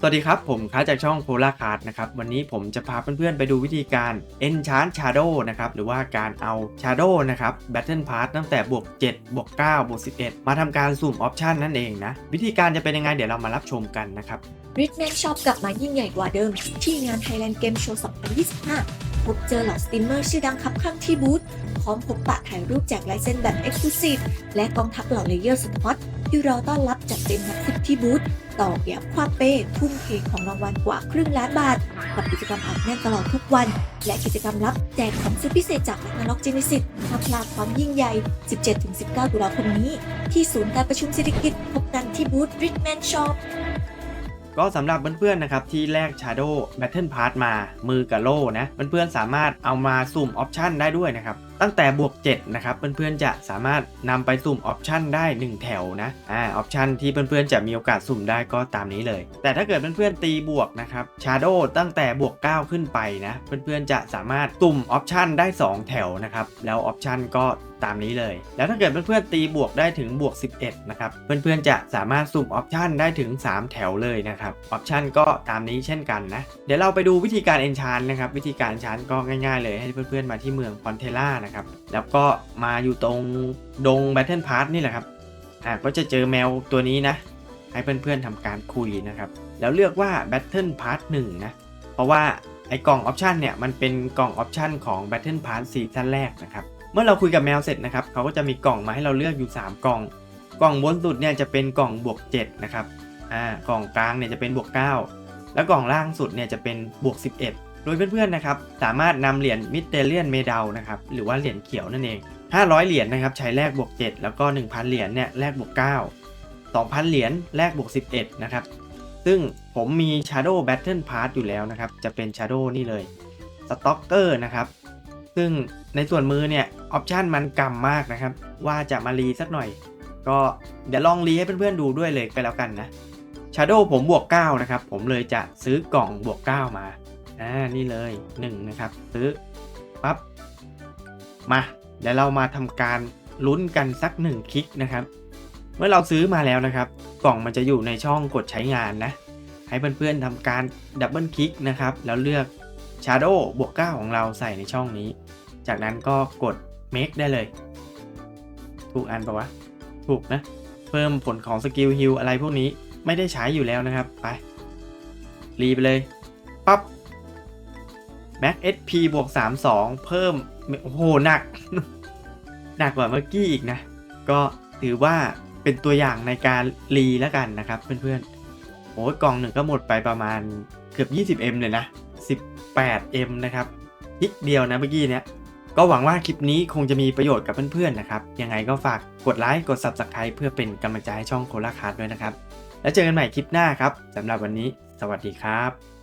สวัสดีครับ ผมค้าจากช่องโพลาคาร์ดนะครับ วันนี้ผมจะพาเพื่อนๆไปดูวิธีการ Enchant Shadow นะครับ หรือว่าการเอา Shadow นะครับ Battle Pass ตั้งแต่บวก 7 บวก 9 บวก 11 มาทำการสุ่มออปชันนั่นเองนะ วิธีการจะเป็นยังไงเดี๋ยวเรามารับชมกันนะครับริทแมนช็อปกลับมายิ่งใหญ่กว่าเดิม ที่งาน Thailand Game Show 2025 พบเจอเหล่าสตรีมเมอร์ชื่อดังคับข้างที่บูธพร้อมพบปะถ่ายรูปแจกลายเซ็นแบบ Exclusive และกองทัพเหล่าเลเยอร์สตอตที่รอต้อนรับจัดเต็มนักสิบที่บูธต่อแบบความเป้ทุ่มเทของรางวัลกว่าครึ่งล้านบาท กับกิจกรรมอัดแน่นตลอดทุกวัน และกิจกรรมลับแจกของซื้อพิเศษจาก a ล็อกเจนิสิตมาพลาดความยิ่งใหญ่ 17-19 ตุลาคมนี้ ที่ศูนย์การประชุมเศรษฐกิจพบกันที่บูธริทแมนช็อป ก็สำหรับเพื่อนๆนะครับที่แลก Shadow Battle Pass มามือกับโล่นะเพื่อนๆสามารถเอามาสุ่มออปชันได้ด้วยนะครับ ตั้งแต่บวก 7 นะครับ เพื่อนๆจะสามารถนำไปสุ่มออปชันได้ 1 แถวนะอ่าออปชันที่เพื่อนๆจะมีโอกาสสุ่มได้ก็ตามนี้เลย แต่ถ้าเกิดเพื่อนๆตีบวกนะครับ Shadow ตั้งแต่บวก 9 ขึ้นไปนะ เพื่อนๆจะสามารถสุ่มออปชันได้ 2 แถวนะครับ แล้วออปชันก็ตามนี้เลย แล้วถ้าเกิดเพื่อนๆตีบวกได้ถึงบวก 11 นะครับ เพื่อนๆจะสามารถสุ่มออปชันได้ถึง 3 แถวเลยนะครับ ออปชันก็ตามนี้เช่นกันนะ เดี๋ยวเราไปดูวิธีการ Enchant นะครับ วิธีการ Enchant ก็ง่ายๆเลยให้เพื่อนๆมาที่เมืองพอนเทล่านะครับ แล้วก็มาอยู่ตรงดง Battle Pass นี่แหละครับอ่าก็จะเจอแมวตัวนี้นะ ให้เพื่อนๆทำการคุยนะครับ แล้วเลือกว่า Battle Pass 1 นะ เพราะว่าไอกล่องออปชันเนี่ยมันเป็นกล่องออปชันของ Battle Pass ซีซั่นแรกนะครับ เมื่อเราคุยกับแมวเสร็จนะครับเขาก็จะมีกล่องมาให้เราเลือกอยู่ 3 กล่อง กล่องบนสุดเนี่ยจะเป็นกล่องบวก7นะครับอ่ากล่องกลางเนี่ยจะเป็นบวก 9 แล้วกล่องล่างสุดเนี่ยจะเป็นบวก 11 โดยเพื่อนๆนะครับสามารถนำเหรียญมิเตเลียนเมดัลนะครับหรือว่าเหรียญเขียวนั่นเอง 500 เหรียญนะครับใช้แลกบวก 7 แล้วก็ 1,000 เหรียญเนี่ยแลกบวก 9 2,000 เหรียญแลกบวก 11 นะครับ ซึ่งผมมี Shadow Battle Pass อยู่แล้วนะครับ จะเป็น Shadow นี่เลย Stalker นะครับ ซึ่งในส่วนมือเนี่ยออปชันมันกำมากนะครับ ว่าจะมารีสักหน่อย ก็เดี๋ยวลองรีให้เพื่อนๆดูด้วยเลยก็แล้วกันนะ Shadow ผมบวก 9 นะครับ ผมเลยจะซื้อกล่องบวก 9 มา อ่านี่เลย1นะครับซื้อปั๊บมาเดี๋ยวเรามาทำการลุ้นกันสัก 1 คลิกนะครับ เมื่อเราซื้อมาแล้วนะครับ กล่องมันจะอยู่ในช่องกดใช้งานนะ ให้เพื่อนๆทำการดับเบิลคลิกนะครับ แล้วเลือก Shadow บวก9ของเราใส่ในช่องนี้ จากนั้นก็กด make ได้เลย ถูกอันปะวะ ถูกนะ เพิ่มผลของสกิลฮิลอะไรพวกนี้ไม่ได้ใช้อยู่แล้วนะครับ ไป รีไปเลย ปั๊บ Max SP บวก 32 เพิ่ม โอ้โห หนัก หนักกว่าเมื่อกี้อีกนะ ก็ถือว่าเป็นตัวอย่างในการรีแล้วกันนะครับเพื่อนๆโอ้กล่องหนึ่งก็หมดไปประมาณเกือบ 20M เลยนะ 18M นะครับคลิกเดียวนะเมื่อกี้เนี้ยก็หวังว่าคลิปนี้คงจะมีประโยชน์กับเพื่อนๆนะครับ ยังไงก็ฝากกดไลค์ กด Subscribe เพื่อเป็นกำลังใจให้ช่องโคลาคาร์ดด้วยนะครับ แล้วเจอกันใหม่คลิปหน้าครับสำหรับวันนี้ สวัสดีครับ